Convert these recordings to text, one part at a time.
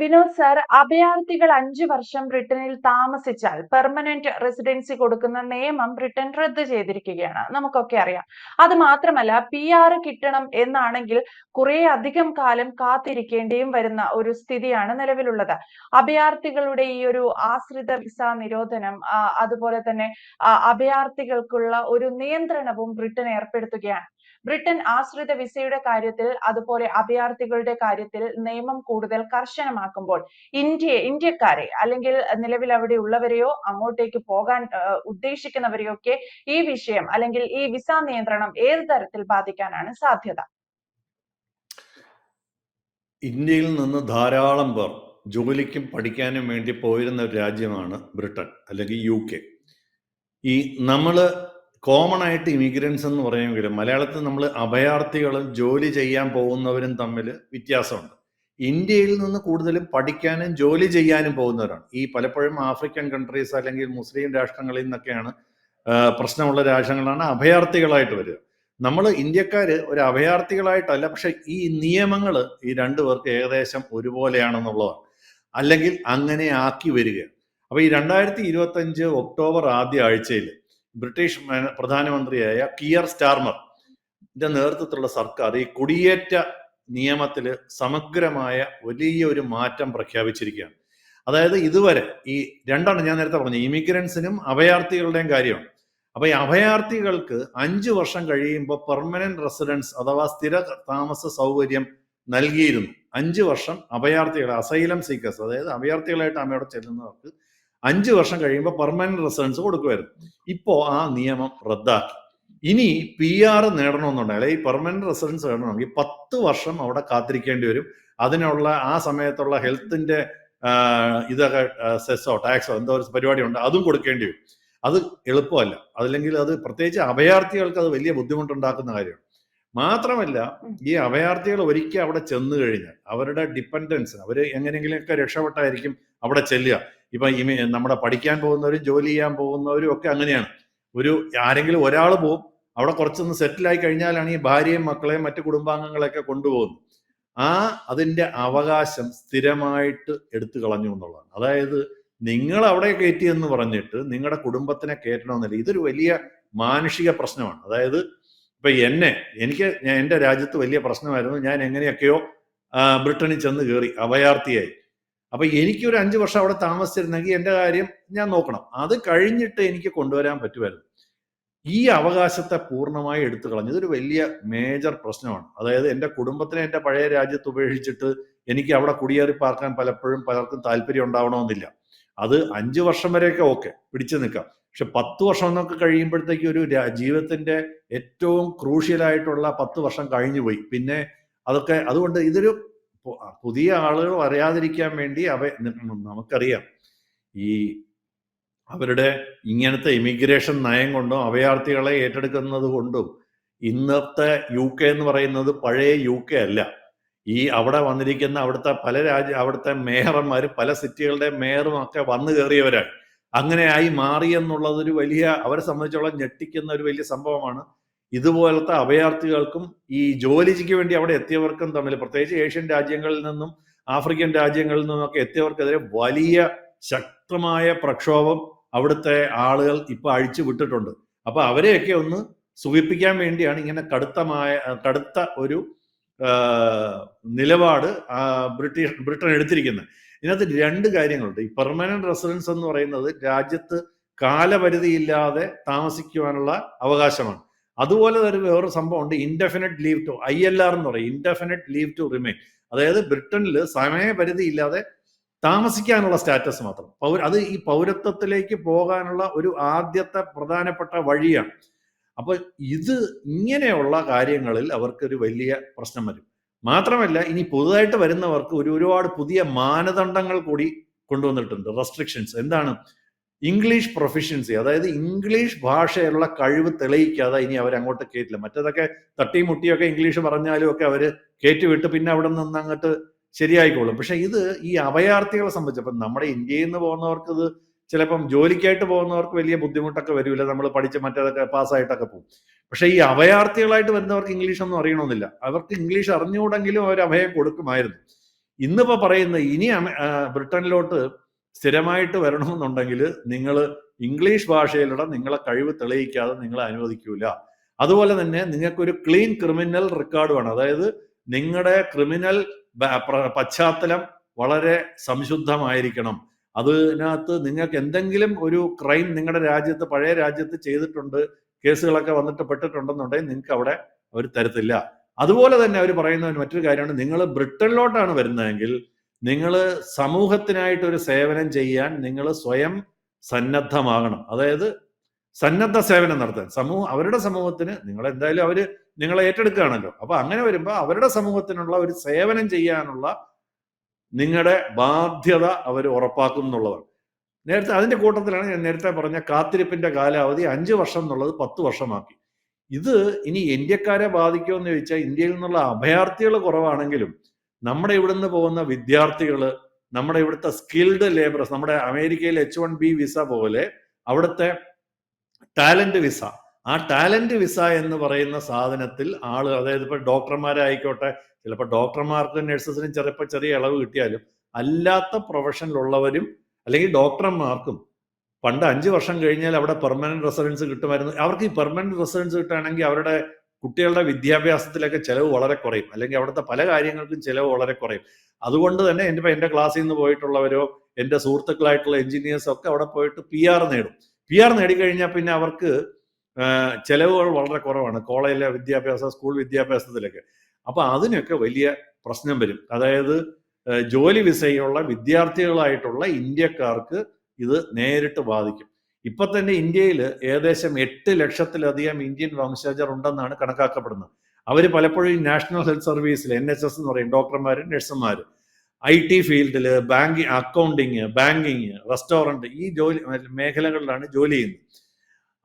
Vinod sir അഭയാർത്ഥികൾ അഞ്ചു വർഷം ബ്രിട്ടനിൽ താമസിച്ചാൽ പെർമനന്റ് റെസിഡൻസി കൊടുക്കുന്ന നിയമം ബ്രിട്ടൻ റദ്ദ് ചെയ്തിരിക്കുകയാണ്. നമുക്കൊക്കെ അറിയാം. അത് മാത്രമല്ല പി ആർ കിട്ടണം എന്നാണെങ്കിൽ കുറെ അധികം കാലം കാത്തിരിക്കേണ്ടിയും വരുന്ന ഒരു സ്ഥിതിയാണ് നിലവിലുള്ളത്. അഭയാർത്ഥികളുടെ ഈ ഒരു ആശ്രിത വിസ നിരോധനം അതുപോലെ തന്നെ അഭയാർത്ഥികൾക്കുള്ള ഒരു നിയന്ത്രണവും ബ്രിട്ടൻ ഏർപ്പെടുത്തുകയാണ്. ബ്രിട്ടൻ ആശ്രിത വിസയുടെ കാര്യത്തിൽ അതുപോലെ അഭയാർത്ഥികളുടെ കാര്യത്തിൽ നിയമം കൂടുതൽ കർശനമാക്കുമ്പോൾ ഇന്ത്യയെ ഇന്ത്യക്കാരെ അല്ലെങ്കിൽ നിലവിൽ അവിടെ ഉള്ളവരെയോ അങ്ങോട്ടേക്ക് പോകാൻ ഉദ്ദേശിക്കുന്നവരെയോ ഒക്കെ ഈ വിഷയം അല്ലെങ്കിൽ ഈ വിസ നിയന്ത്രണം ഏത് തരത്തിൽ ബാധിക്കാനാണ് സാധ്യത? ഇന്ത്യയിൽ നിന്ന് ധാരാളം പേർ ജോലിക്കും പഠിക്കാനും വേണ്ടി പോയിരുന്ന ഒരു രാജ്യമാണ് ബ്രിട്ടൻ അല്ലെങ്കിൽ യു കെ. ഈ നമ്മൾ കോമൺ ആയിട്ട് ഇമിഗ്രൻസ് എന്ന് പറയുമെങ്കിലും മലയാളത്തിൽ നമ്മൾ അഭയാർത്ഥികളും ജോലി ചെയ്യാൻ പോകുന്നവരും തമ്മിൽ വ്യത്യാസമുണ്ട്. ഇന്ത്യയിൽ നിന്ന് കൂടുതലും പഠിക്കാനും ജോലി ചെയ്യാനും പോകുന്നവരാണ്. ഈ പലപ്പോഴും ആഫ്രിക്കൻ കൺട്രീസ് അല്ലെങ്കിൽ മുസ്ലിം രാഷ്ട്രങ്ങളിൽ നിന്നൊക്കെയാണ് പ്രശ്നമുള്ള രാഷ്ട്രങ്ങളാണ് അഭയാർത്ഥികളായിട്ട് വരിക. നമ്മൾ ഇന്ത്യക്കാര് ഒരു അഭയാർത്ഥികളായിട്ടല്ല പക്ഷെ ഈ നിയമങ്ങൾ ഈ രണ്ടു പേർക്ക് ഏകദേശം ഒരുപോലെയാണെന്നുള്ളതാണ്. അല്ലെങ്കിൽ അങ്ങനെ ആക്കി വരികയാണ്. അപ്പൊ ഈ രണ്ടായിരത്തി ഇരുപത്തി അഞ്ച് ഒക്ടോബർ ആദ്യ ആഴ്ചയിൽ ബ്രിട്ടീഷ് പ്രധാനമന്ത്രിയായ കിയർ സ്റ്റാർമർ നേതൃത്വത്തിലുള്ള സർക്കാർ ഈ കുടിയേറ്റ നിയമത്തിൽ സമഗ്രമായ വലിയ ഒരു മാറ്റം പ്രഖ്യാപിച്ചിരിക്കുകയാണ്. അതായത് ഇതുവരെ ഈ രണ്ടാണ് ഞാൻ നേരത്തെ പറഞ്ഞത് ഇമിഗ്രൻസിനും അഭയാർത്ഥികളുടെയും കാര്യമാണ്. അപ്പൊ ഈ അഭയാർത്ഥികൾക്ക് അഞ്ചു വർഷം കഴിയുമ്പോൾ പെർമനന്റ് റെസിഡൻസ് അഥവാ സ്ഥിര താമസ സൗകര്യം നൽകിയിരുന്നു. അഞ്ചു വർഷം അഭയാർത്ഥികൾ അസൈലം സീക്കേഴ്സ് അതായത് അഭയാർത്ഥികളായിട്ട് അമ്മയോടെ ചെല്ലുന്നവർക്ക് അഞ്ചു വർഷം കഴിയുമ്പോൾ പെർമനന്റ് റെസിഡൻസ് കൊടുക്കുമായിരുന്നു. ഇപ്പോൾ ആ നിയമം റദ്ദാക്കി. ഇനി പി ആർ നേടണമെന്നുണ്ടെങ്കിൽ അല്ലെങ്കിൽ പെർമനന്റ് റെസിഡൻസ് നേടണമെങ്കിൽ പത്ത് വർഷം അവിടെ കാത്തിരിക്കേണ്ടി വരും. അതിനുള്ള ആ സമയത്തുള്ള ഹെൽത്തിന്റെ ഇതൊക്കെ സെസ്സോ ടാക്സോ എന്തോ ഒരു പരിപാടിയുണ്ട് അതും കൊടുക്കേണ്ടി വരും. അത് എളുപ്പമല്ല. അതല്ലെങ്കിൽ അത് പ്രത്യേകിച്ച് അഭയാർത്ഥികൾക്ക് അത് വലിയ ബുദ്ധിമുട്ടുണ്ടാക്കുന്ന കാര്യമാണ്. മാത്രമല്ല ഈ അഭയാർത്ഥികൾ ഒരിക്കൽ അവിടെ ചെന്നു കഴിഞ്ഞാൽ അവരുടെ ഡിപ്പെൻഡൻസ് അവർ എങ്ങനെയെങ്കിലുമൊക്കെ രക്ഷപ്പെട്ടായിരിക്കും അവിടെ ചെല്ലുക. ഇപ്പൊ ഈ നമ്മുടെ പഠിക്കാൻ പോകുന്നവരും ജോലി ചെയ്യാൻ പോകുന്നവരും ഒക്കെ അങ്ങനെയാണ്. ഒരു ആരെങ്കിലും ഒരാൾ പോവും അവിടെ കുറച്ചൊന്ന് സെറ്റിലായി കഴിഞ്ഞാലാണ് ഈ ഭാര്യയും മക്കളെയും മറ്റു കുടുംബാംഗങ്ങളെയൊക്കെ കൊണ്ടുപോകുന്നത്. ആ അതിന്റെ അവകാശം സ്ഥിരമായിട്ട് എടുത്തു കളഞ്ഞു എന്നുള്ളതാണ്. അതായത് നിങ്ങൾ അവിടെ കയറ്റി എന്ന് പറഞ്ഞിട്ട് നിങ്ങളുടെ കുടുംബത്തിനെ കയറ്റണമെന്നില്ല. ഇതൊരു വലിയ മാനുഷിക പ്രശ്നമാണ്. അതായത് ഇപ്പൊ എന്നെ എനിക്ക് ഞാൻ എന്റെ രാജ്യത്ത് വലിയ പ്രശ്നമായിരുന്നു. ഞാൻ എങ്ങനെയൊക്കെയോ ബ്രിട്ടനിൽ ചെന്ന് കയറി അഭയാർത്ഥിയായി. അപ്പൊ എനിക്ക് ഒരു അഞ്ചു വർഷം അവിടെ താമസിച്ചിരുന്നെങ്കിൽ എന്റെ കാര്യം ഞാൻ നോക്കണം. അത് കഴിഞ്ഞിട്ട് എനിക്ക് കൊണ്ടുവരാൻ പറ്റുമായിരുന്നു. ഈ അവകാശത്തെ പൂർണമായി എടുത്തു കളഞ്ഞു. ഇതൊരു വലിയ മേജർ പ്രശ്നമാണ്. അതായത് എന്റെ കുടുംബത്തിനെ എന്റെ പഴയ രാജ്യത്ത് ഉപേക്ഷിച്ചിട്ട് എനിക്ക് അവിടെ കുടിയേറി പാർക്കാൻ പലപ്പോഴും പലർക്കും താല്പര്യം ഉണ്ടാവണമെന്നില്ല. അത് അഞ്ചു വർഷം വരെയൊക്കെ ഓക്കെ പിടിച്ചു നിൽക്കാം. പക്ഷെ പത്ത് വർഷം എന്നൊക്കെ കഴിയുമ്പോഴത്തേക്ക് ഒരു ജീവിതത്തിന്റെ ഏറ്റവും ക്രൂഷ്യലായിട്ടുള്ള പത്ത് വർഷം കഴിഞ്ഞു പോയി. പിന്നെ അതൊക്കെ അതുകൊണ്ട് ഇതൊരു പുതിയ ആളുകൾ അറിയാതിരിക്കാൻ വേണ്ടി അവ നമുക്കറിയാം. ഈ അവരുടെ ഇങ്ങനത്തെ ഇമിഗ്രേഷൻ നയം കൊണ്ടും അഭയാർത്ഥികളെ ഏറ്റെടുക്കുന്നത് കൊണ്ടും ഇന്നത്തെ യു കെ എന്ന് പറയുന്നത് പഴയ യു കെ അല്ല. ഈ അവിടെ വന്നിരിക്കുന്ന അവിടുത്തെ പല രാജ്യ അവിടുത്തെ മേയർമാർ പല സിറ്റികളുടെ മേയറും ഒക്കെ വന്നു കയറിയവരാണ്. അങ്ങനെയായി മാറി എന്നുള്ളത് ഒരു വലിയ അവരെ സംബന്ധിച്ചോളം ഞെട്ടിക്കുന്ന ഒരു വലിയ സംഭവമാണ്. ഇതുപോലത്തെ അഭയാർത്ഥികൾക്കും ഈ ജോലിക്ക് വേണ്ടി അവിടെ എത്തിയവർക്കും തമ്മിൽ പ്രത്യേകിച്ച് ഏഷ്യൻ രാജ്യങ്ങളിൽ നിന്നും ആഫ്രിക്കൻ രാജ്യങ്ങളിൽ നിന്നൊക്കെ എത്തിയവർക്കെതിരെ വലിയ ശക്തമായ പ്രക്ഷോഭം അവിടുത്തെ ആളുകൾ ഇപ്പൊ അഴിച്ചു വിട്ടിട്ടുണ്ട്. അപ്പൊ അവരെയൊക്കെ ഒന്ന് സുഖിപ്പിക്കാൻ വേണ്ടിയാണ് ഇങ്ങനെ കടുത്തമായ കടുത്ത ഒരു നിലപാട് ബ്രിട്ടീഷ് ബ്രിട്ടൻ എടുത്തിരിക്കുന്നത്. ഇതിനകത്ത് രണ്ട് കാര്യങ്ങളുണ്ട്. ഈ പെർമനന്റ് റെസിഡൻസ് എന്ന് പറയുന്നത് രാജ്യത്ത് കാലപരിധിയില്ലാതെ താമസിക്കുവാനുള്ള അവകാശമാണ്. അതുപോലെ തന്നെ വേറൊരു സംഭവമുണ്ട്. Indefinite leave to I L R എന്ന് പറയും. ഇൻഡെഫിനറ്റ് ലീവ് ടു റിമെയിൻ അതായത് ബ്രിട്ടനിൽ സമയപരിധി ഇല്ലാതെ താമസിക്കാനുള്ള സ്റ്റാറ്റസ് മാത്രം. പൗര അത് ഈ പൗരത്വത്തിലേക്ക് പോകാനുള്ള ഒരു ആദ്യത്തെ പ്രധാനപ്പെട്ട വഴിയാണ്. അപ്പൊ ഇത് ഇങ്ങനെയുള്ള കാര്യങ്ങളിൽ അവർക്കൊരു വലിയ പ്രശ്നം വരും. മാത്രമല്ല ഇനി പുതുതായിട്ട് വരുന്നവർക്ക് ഒരു ഒരുപാട് പുതിയ മാനദണ്ഡങ്ങൾ കൂടി കൊണ്ടുവന്നിട്ടുണ്ട്. റെസ്ട്രിക്ഷൻസ് എന്താണ്? ഇംഗ്ലീഷ് പ്രൊഫിഷ്യൻസി അതായത് ഇംഗ്ലീഷ് ഭാഷയിലുള്ള കഴിവ് തെളിയിക്കാതെ ഇനി അവർ അങ്ങോട്ട് കയറ്റില്ല മറ്റേതൊക്കെ തട്ടിയും മുട്ടിയൊക്കെ ഇംഗ്ലീഷ് പറഞ്ഞാലും ഒക്കെ അവർ കയറ്റിവിട്ട് പിന്നെ അവിടെ നിന്ന് അങ്ങോട്ട് ശരിയായിക്കോളും. പക്ഷെ ഇത് ഈ അഭയാർത്ഥികളെ സംബന്ധിച്ച് അപ്പം നമ്മുടെ ഇന്ത്യയിൽ നിന്ന് പോകുന്നവർക്ക് ഇത് ചിലപ്പം ജോലിക്കായിട്ട് പോകുന്നവർക്ക് വലിയ ബുദ്ധിമുട്ടൊക്കെ വരില്ല നമ്മൾ പഠിച്ച് മറ്റേതൊക്കെ പാസ്സായിട്ടൊക്കെ പോകും. പക്ഷേ ഈ അഭയാർത്ഥികളായിട്ട് വരുന്നവർക്ക് ഇംഗ്ലീഷ് ഒന്നും അറിയണമെന്നില്ല. അവർക്ക് ഇംഗ്ലീഷ് അറിഞ്ഞുകൂടെങ്കിലും അവർ അഭയം കൊടുക്കുമായിരുന്നു. ഇന്നിപ്പോൾ പറയുന്ന ഇനി ബ്രിട്ടനിലോട്ട് സ്ഥിരമായിട്ട് വരണമെന്നുണ്ടെങ്കിൽ നിങ്ങൾ ഇംഗ്ലീഷ് ഭാഷയിലൂടെ നിങ്ങളെ കഴിവ് തെളിയിക്കാതെ നിങ്ങളെ അനുവദിക്കൂല. അതുപോലെ തന്നെ നിങ്ങൾക്കൊരു ക്ലീൻ ക്രിമിനൽ റെക്കോർഡ് വേണം. അതായത് നിങ്ങളുടെ ക്രിമിനൽ പശ്ചാത്തലം വളരെ സംശുദ്ധമായിരിക്കണം. അതിനകത്ത് നിങ്ങൾക്ക് എന്തെങ്കിലും ഒരു ക്രൈം നിങ്ങളുടെ രാജ്യത്ത് പഴയ രാജ്യത്ത് ചെയ്തിട്ടുണ്ട് കേസുകളൊക്കെ വന്നിട്ട് പെട്ടിട്ടുണ്ടെന്നുണ്ടെങ്കിൽ നിങ്ങൾക്ക് അവിടെ അവർ തരത്തില്ല. അതുപോലെ തന്നെ അവർ പറയുന്ന മറ്റൊരു കാര്യമാണ് നിങ്ങൾ ബ്രിട്ടനിലോട്ടാണ് വരുന്നതെങ്കിൽ നിങ്ങൾ സമൂഹത്തിനായിട്ട് ഒരു സേവനം ചെയ്യാൻ നിങ്ങൾ സ്വയം സന്നദ്ധമാകണം. അതായത് സന്നദ്ധ സേവനം നടത്താൻ. സമൂഹം അവരുടെ സമൂഹത്തിന് നിങ്ങൾ എന്തായാലും അവർ നിങ്ങളെ ഏറ്റെടുക്കുകയാണല്ലോ. അപ്പൊ അങ്ങനെ വരുമ്പോൾ അവരുടെ സമൂഹത്തിനുള്ള ഒരു സേവനം ചെയ്യാനുള്ള നിങ്ങളുടെ ബാധ്യത അവർ ഉറപ്പാക്കും എന്നുള്ളതാണ്. നേരത്തെ അതിന്റെ കൂട്ടത്തിലാണ് ഞാൻ നേരത്തെ പറഞ്ഞ കാത്തിരിപ്പിന്റെ കാലാവധി അഞ്ച് വർഷം എന്നുള്ളത് പത്ത് വർഷമാക്കി. ഇത് ഇനി ഇന്ത്യക്കാരെ ബാധിക്കുമോ എന്ന് ചോദിച്ചാൽ ഇന്ത്യയിൽ നിന്നുള്ള അഭയാർത്ഥികൾ കുറവാണെങ്കിലും നമ്മുടെ ഇവിടുന്ന് പോകുന്ന വിദ്യാർത്ഥികൾ നമ്മുടെ ഇവിടുത്തെ സ്കിൽഡ് ലേബറേഴ്സ് നമ്മുടെ അമേരിക്കയിൽ എച്ച് വൺ ബി വിസ പോലെ അവിടുത്തെ ടാലന്റ് വിസ ആ ടാലന്റ് വിസ എന്ന് പറയുന്ന സാധനത്തിൽ ആൾ അതായത് ഇപ്പൊ ഡോക്ടർമാരായിക്കോട്ടെ ചിലപ്പോൾ ഡോക്ടർമാർക്കും നഴ്സസിനും ചിലപ്പോൾ ചെറിയ ഇളവ് കിട്ടിയാലും അല്ലാത്ത പ്രൊഫഷനിലുള്ളവരും അല്ലെങ്കിൽ ഡോക്ടർമാർക്കും പണ്ട് അഞ്ച് വർഷം കഴിഞ്ഞാൽ അവിടെ പെർമനന്റ് റെസിഡൻസ് കിട്ടുമായിരുന്നു. അവർക്ക് ഈ പെർമനന്റ് റെസിഡൻസ് കിട്ടുകയാണെങ്കിൽ അവരുടെ കുട്ടികളുടെ വിദ്യാഭ്യാസത്തിലൊക്കെ ചിലവ് വളരെ കുറയും. അല്ലെങ്കിൽ അവിടുത്തെ പല കാര്യങ്ങൾക്കും ചിലവ് വളരെ കുറയും. അതുകൊണ്ട് തന്നെ എന്റെ ഇപ്പം എന്റെ ക്ലാസ്സിൽ നിന്ന് പോയിട്ടുള്ളവരോ എന്റെ സുഹൃത്തുക്കളായിട്ടുള്ള എഞ്ചിനീയേഴ്സ് ഒക്കെ അവിടെ പോയിട്ട് പി ആർ നേടും. പി ആർ നേടിക്കഴിഞ്ഞാൽ പിന്നെ അവർക്ക് ചെലവുകൾ വളരെ കുറവാണ്. കോളേജിലെ വിദ്യാഭ്യാസ സ്കൂൾ വിദ്യാഭ്യാസത്തിലൊക്കെ. അപ്പൊ അതിനൊക്കെ വലിയ പ്രശ്നം വരും. അതായത് ജോലി വിസയുള്ള വിദ്യാർത്ഥികളായിട്ടുള്ള ഇന്ത്യക്കാർക്ക് ഇത് നേരിട്ട് ബാധിക്കും. ഇപ്പൊ തന്നെ ഇന്ത്യയിൽ ഏകദേശം എട്ട് ലക്ഷത്തിലധികം ഇന്ത്യൻ വംശജർ ഉണ്ടെന്നാണ് കണക്കാക്കപ്പെടുന്നത്. അവർ പലപ്പോഴും നാഷണൽ ഹെൽത്ത് സർവീസിൽ എൻ എച്ച് എസ് എന്ന് പറയും ഡോക്ടർമാരും നഴ്സുമാരും. ഐ ടി ഫീൽഡിൽ ബാങ്കിങ് അക്കൗണ്ടിങ് ബാങ്കിങ് റെസ്റ്റോറന്റ് ഈ ജോലി മേഖലകളിലാണ് ജോലി ചെയ്യുന്നത്.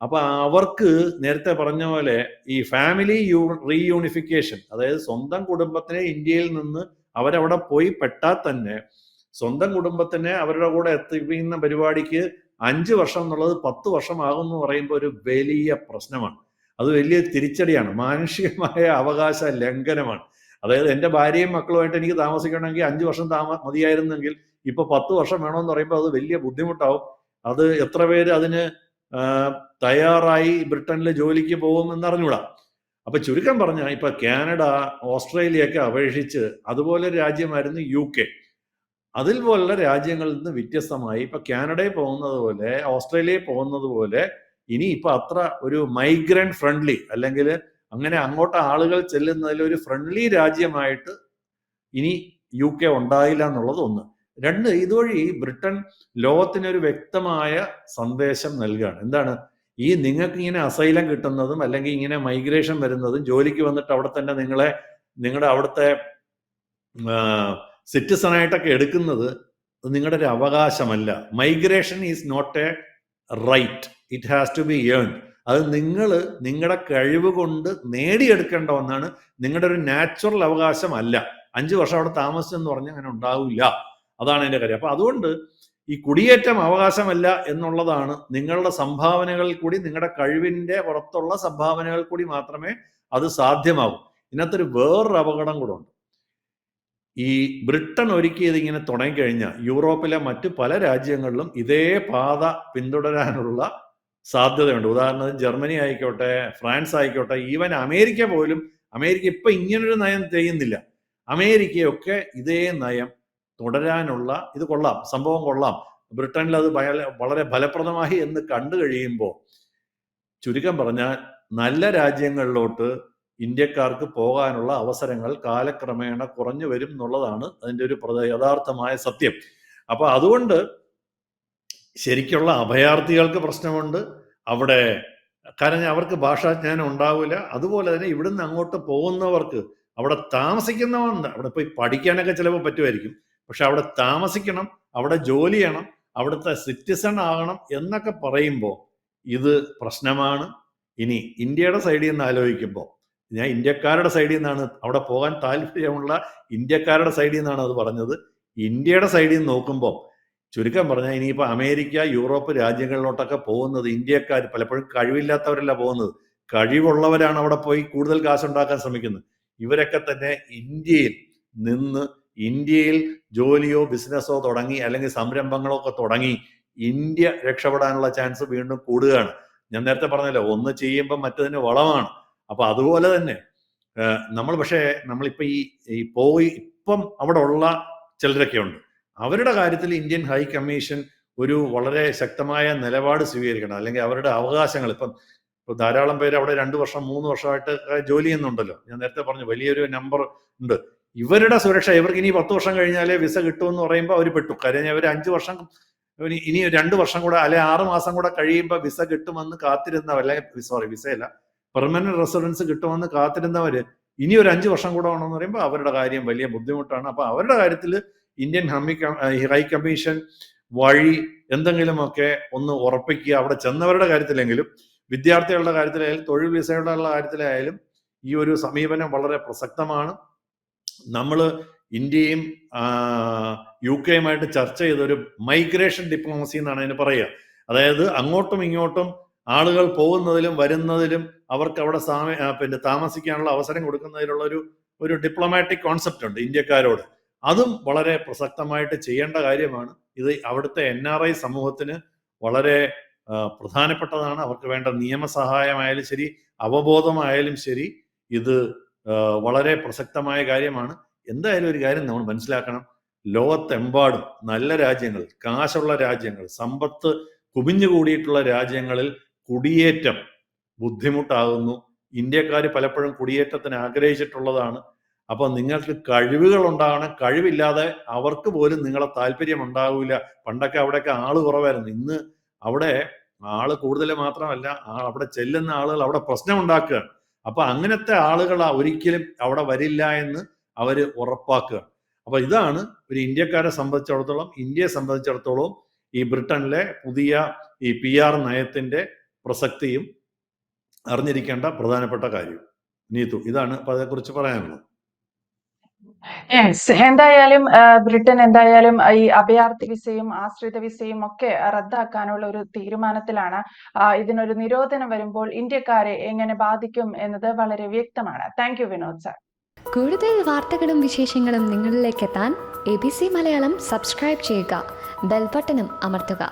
അപ്പൊ അവർക്ക് നേരത്തെ പറഞ്ഞ പോലെ ഈ ഫാമിലി യൂ റീയൂണിഫിക്കേഷൻ അതായത് സ്വന്തം കുടുംബത്തിനെ ഇന്ത്യയിൽ നിന്ന് അവരവിടെ പോയി പെട്ടാൽ തന്നെ സ്വന്തം കുടുംബത്തിനെ അവരുടെ കൂടെ എത്തിക്കുന്ന പരിപാടിക്ക് അഞ്ച് വർഷം എന്നുള്ളത് പത്ത് വർഷമാകും എന്ന് പറയുമ്പോൾ ഒരു വലിയ പ്രശ്നമാണ്. അത് വലിയ തിരിച്ചടിയാണ്. മാനുഷികമായ അവകാശ ലംഘനമാണ്. അതായത് എന്റെ ഭാര്യയും മക്കളുമായിട്ട് എനിക്ക് താമസിക്കണമെങ്കിൽ അഞ്ച് വർഷം താമ മതിയായിരുന്നെങ്കിൽ ഇപ്പൊ പത്ത് വർഷം വേണമെന്ന് പറയുമ്പോൾ അത് വലിയ ബുദ്ധിമുട്ടാവും. അത് എത്ര പേര് അതിന് തയ്യാറായി ബ്രിട്ടനിൽ ജോലിക്ക് പോകുമെന്ന് എന്നറിഞ്ഞൂടാ അപ്പൊ ചുരുക്കം പറഞ്ഞാൽ ഇപ്പൊ കാനഡ ഓസ്ട്രേലിയ ഒക്കെ അപേക്ഷിച്ച് അതുപോലെ രാജ്യമായിരുന്നു യു കെ. അതിൽ പോലുള്ള രാജ്യങ്ങളിൽ നിന്ന് വ്യത്യസ്തമായി ഇപ്പൊ കാനഡയിൽ പോകുന്നത് പോലെ ഓസ്ട്രേലിയയിൽ പോകുന്നത് പോലെ ഇനി ഇപ്പൊ അത്ര ഒരു മൈഗ്രന്റ് ഫ്രണ്ട്ലി അല്ലെങ്കിൽ അങ്ങനെ അങ്ങോട്ട് ആളുകൾ ചെല്ലുന്നതിൽ ഒരു ഫ്രണ്ട്ലി രാജ്യമായിട്ട് ഇനി യു കെ ഉണ്ടായില്ല എന്നുള്ളത് ഒന്ന്. രണ്ട് ഇതുവഴി ബ്രിട്ടൻ ലോകത്തിന് ഒരു വ്യക്തമായ സന്ദേശം നൽകുകയാണ് എന്താണ്? ഈ നിങ്ങൾക്ക് ഇങ്ങനെ അസൈലം കിട്ടുന്നതും അല്ലെങ്കിൽ ഇങ്ങനെ മൈഗ്രേഷൻ വരുന്നതും ജോലിക്ക് വന്നിട്ട് അവിടെ തന്നെ നിങ്ങളെ നിങ്ങളുടെ അവിടുത്തെ സിറ്റിസണായിട്ടൊക്കെ എടുക്കുന്നത് നിങ്ങളുടെ ഒരു അവകാശമല്ല. Migration is not a right. It has to be earn അത് നിങ്ങൾ നിങ്ങളുടെ കഴിവ് കൊണ്ട് നേടിയെടുക്കേണ്ട ഒന്നാണ്. നിങ്ങളുടെ ഒരു നാച്ചുറൽ അവകാശമല്ല. അഞ്ച് വർഷം അവിടെ താമസിച്ചെന്ന് പറഞ്ഞാൽ അങ്ങനെ ഉണ്ടാവില്ല. അതാണ് എന്റെ കാര്യം. അപ്പൊ അതുകൊണ്ട് ഈ കുടിയേറ്റം അവകാശമല്ല എന്നുള്ളതാണ് നിങ്ങളുടെ സംഭാവനകളിൽ കൂടി നിങ്ങളുടെ കഴിവിന്റെ പുറത്തുള്ള സംഭാവനകൾ കൂടി മാത്രമേ അത് സാധ്യമാകൂ. ഇതിനകത്തൊരു വേറൊരു അപകടം കൂടെ ഉണ്ട്. ഈ ബ്രിട്ടൻ ഒരുക്കിയത് ഇങ്ങനെ തുടങ്ങിക്കഴിഞ്ഞാൽ യൂറോപ്പിലെ മറ്റ് പല രാജ്യങ്ങളിലും ഇതേ പാത പിന്തുടരാനുള്ള സാധ്യതയുണ്ട്. ഉദാഹരണത്തിന് ജർമ്മനി ആയിക്കോട്ടെ ഫ്രാൻസ് ആയിക്കോട്ടെ ഈവൻ അമേരിക്ക പോലും അമേരിക്ക ഇപ്പൊ ഇങ്ങനൊരു നയം ചെയ്യുന്നില്ല. അമേരിക്കയൊക്കെ ഇതേ നയം തുടരാനുള്ള ഇത് കൊള്ളാം സംഭവം കൊള്ളാം. ബ്രിട്ടനിൽ അത് വളരെ ഫലപ്രദമായി എന്ന് കണ്ടു കഴിയുമ്പോൾ ചുരുക്കം പറഞ്ഞാൽ നല്ല രാജ്യങ്ങളിലോട്ട് ഇന്ത്യക്കാർക്ക് പോകാനുള്ള അവസരങ്ങൾ കാലക്രമേണ കുറഞ്ഞു വരും എന്നുള്ളതാണ് അതിന്റെ ഒരു യഥാർത്ഥമായ സത്യം. അപ്പൊ അതുകൊണ്ട് ശരിക്കുള്ള അഭയാർത്ഥികൾക്ക് പ്രശ്നമുണ്ട്. അവിടെ കാരണം അവർക്ക് ഭാഷാജ്ഞാനം ഉണ്ടാവില്ല. അതുപോലെ തന്നെ ഇവിടുന്ന് അങ്ങോട്ട് പോകുന്നവർക്ക് അവിടെ താമസിക്കുന്നവർ അവിടെ പോയി പഠിക്കാനൊക്കെ ചിലപ്പോൾ പറ്റുമായിരിക്കും. പക്ഷെ അവിടെ താമസിക്കണം അവിടെ ജോലി ചെയ്യണം അവിടുത്തെ സിറ്റിസൺ ആകണം എന്നൊക്കെ പറയുമ്പോൾ ഇത് പ്രശ്നമാണ്. ഇനി ഇന്ത്യയുടെ സൈഡിൽ നിന്ന് ആലോചിക്കുമ്പോൾ ഞാൻ ഇന്ത്യക്കാരുടെ സൈഡിൽ നിന്നാണ് അവിടെ പോകാൻ താല്പര്യമുള്ള ഇന്ത്യക്കാരുടെ സൈഡിൽ നിന്നാണ് അത് പറഞ്ഞത്. ഇന്ത്യയുടെ സൈഡിൽ നിന്ന് നോക്കുമ്പോൾ ചുരുക്കം പറഞ്ഞാൽ ഇനിയിപ്പോൾ അമേരിക്ക യൂറോപ്പ് രാജ്യങ്ങളിലോട്ടൊക്കെ പോകുന്നത് ഇന്ത്യക്കാർ പലപ്പോഴും കഴിവില്ലാത്തവരല്ല പോകുന്നത്. കഴിവുള്ളവരാണ് അവിടെ പോയി കൂടുതൽ കാശുണ്ടാക്കാൻ ശ്രമിക്കുന്നത്. ഇവരൊക്കെ തന്നെ ഇന്ത്യയിൽ നിന്ന് ഇന്ത്യയിൽ ജോലിയോ ബിസിനസ്സോ തുടങ്ങി അല്ലെങ്കിൽ സംരംഭങ്ങളോ ഒക്കെ തുടങ്ങി ഇന്ത്യ രക്ഷപ്പെടാനുള്ള ചാൻസ് വീണ്ടും കൂടുകയാണ്. ഞാൻ നേരത്തെ പറഞ്ഞല്ലോ ഒന്ന് ചെയ്യുമ്പോൾ മറ്റതിന് വളമാണ്. അപ്പൊ അതുപോലെ തന്നെ നമ്മൾ പക്ഷേ നമ്മളിപ്പോ ഈ ഈ പോയി ഇപ്പം അവിടെ ഉള്ള ചിലരൊക്കെ ഉണ്ട്. അവരുടെ കാര്യത്തിൽ ഇന്ത്യൻ ഹൈ കമ്മീഷൻ ഒരു വളരെ ശക്തമായ നിലപാട് സ്വീകരിക്കണം. അല്ലെങ്കിൽ അവരുടെ അവകാശങ്ങൾ ഇപ്പം ഇപ്പൊ ധാരാളം പേര് അവിടെ രണ്ട് വർഷം മൂന്ന് വർഷമായിട്ട് ജോലി ചെയ്യുന്നുണ്ടല്ലോ. ഞാൻ നേരത്തെ പറഞ്ഞു വലിയൊരു നമ്പർ ഉണ്ട്. ഇവരുടെ സുരക്ഷ ഇവർക്ക് ഇനി പത്ത് വർഷം കഴിഞ്ഞാലേ വിസ കിട്ടുമെന്ന് പറയുമ്പോൾ അവർ പെട്ടു. കാര്യം അവർ അഞ്ച് വർഷം ഇനി രണ്ട് വർഷം കൂടെ അല്ലെ ആറ് മാസം കൂടെ കഴിയുമ്പോൾ വിസ കിട്ടുമെന്ന് കാത്തിരുന്നവർ അല്ലെങ്കിൽ സോറി വിസയല്ല പെർമനന്റ് റെസിഡൻസ് കിട്ടുമെന്ന് കാത്തിരുന്നവര് ഇനി ഒരു അഞ്ച് വർഷം കൂടെ വേണമെന്ന് പറയുമ്പോൾ അവരുടെ കാര്യം വലിയ ബുദ്ധിമുട്ടാണ്. അപ്പൊ അവരുടെ കാര്യത്തിൽ ഇന്ത്യൻ ഹമ്മി ഹൈ കമ്മീഷൻ വഴി എന്തെങ്കിലുമൊക്കെ ഒന്ന് ഉറപ്പിക്കുക അവിടെ ചെന്നവരുടെ കാര്യത്തിലെങ്കിലും വിദ്യാർത്ഥികളുടെ കാര്യത്തിലായാലും തൊഴിൽ വിസയുടെ കാര്യത്തിലായാലും ഈ ഒരു സമീപനം വളരെ പ്രസക്തമാണ്. നമ്മൾ ഇന്ത്യയും യു കെയുമായിട്ട് ചർച്ച ചെയ്ത ഒരു മൈഗ്രേഷൻ ഡിപ്ലോമസി എന്നാണ് അതിന് പറയുക. അതായത് അങ്ങോട്ടും ഇങ്ങോട്ടും ആളുകൾ പോകുന്നതിലും വരുന്നതിലും അവർക്ക് അവിടെ പിന്നെ താമസിക്കാനുള്ള അവസരം കൊടുക്കുന്നതിലുള്ള ഒരു ഒരു ഡിപ്ലോമാറ്റിക് കോൺസെപ്റ്റ് ഉണ്ട് ഇന്ത്യക്കാരോട്. അതും വളരെ പ്രസക്തമായിട്ട് ചെയ്യേണ്ട കാര്യമാണ്. ഇത് അവിടുത്തെ എൻ ആർ ഐ സമൂഹത്തിന് വളരെ പ്രധാനപ്പെട്ടതാണ്. അവർക്ക് വേണ്ട നിയമസഹായമായാലും ശരി അവബോധമായാലും ശരി ഇത് വളരെ പ്രസക്തമായ കാര്യമാണ്. എന്തായാലും ഒരു കാര്യം നമ്മൾ മനസ്സിലാക്കണം. ലോകത്തെമ്പാടും നല്ല രാജ്യങ്ങൾ കാശുള്ള രാജ്യങ്ങൾ സമ്പത്ത് കുമിഞ്ഞുകൂടിയിട്ടുള്ള രാജ്യങ്ങളിൽ കുടിയേറ്റം ബുദ്ധിമുട്ടാകുന്നു. ഇന്ത്യക്കാർ പലപ്പോഴും കുടിയേറ്റത്തിന് ആഗ്രഹിച്ചിട്ടുള്ളതാണ്. അപ്പൊ നിങ്ങൾക്ക് കഴിവുകൾ ഉണ്ടാകണം കഴിവില്ലാതെ അവർക്ക് പോലും നിങ്ങളെ താല്പര്യം ഉണ്ടാവില്ല പണ്ടൊക്കെ അവിടെയൊക്കെ ആൾ കുറവായിരുന്നു. ഇന്ന് അവിടെ ആൾ കൂടുതൽ മാത്രമല്ല അവിടെ ചെല്ലുന്ന ആളുകൾ അവിടെ പ്രശ്നം ഉണ്ടാക്കുകയാണ് അപ്പൊ അങ്ങനത്തെ ആളുകൾ ഒരിക്കലും അവിടെ വരില്ല എന്ന് അവർ ഉറപ്പാക്കുക. അപ്പൊ ഇതാണ് ഒരു ഇന്ത്യക്കാരെ സംബന്ധിച്ചിടത്തോളം ഇന്ത്യയെ സംബന്ധിച്ചിടത്തോളം ഈ ബ്രിട്ടനിലെ പുതിയ ഈ പി ആർ നയത്തിന്റെ പ്രസക്തിയും അറിഞ്ഞിരിക്കേണ്ട പ്രധാനപ്പെട്ട കാര്യം. നീതു ഇതാണ് അപ്പൊ അതേക്കുറിച്ച് പറയാനുള്ളത്. യെസ് എന്തായാലും ബ്രിട്ടൻ എന്തായാലും ഈ അഭയാർത്ഥി വിസയും ആശ്രിത വിസയും ഒക്കെ റദ്ദാക്കാനുള്ള ഒരു തീരുമാനത്തിലാണ്. ഇതിനൊരു നിരോധനം വരുമ്പോൾ ഇന്ത്യക്കാരെ എങ്ങനെ ബാധിക്കും എന്നത് വളരെ വ്യക്തമാണ്. താങ്ക് യു വിനോദ് സാർ കൂടുതൽ വാർത്തകളും വിശേഷങ്ങളും നിങ്ങളിലേക്ക് എത്താൻ A B C Malayalam subscribe ചെയ്യുക ബെൽബട്ടനും അമർത്തുക.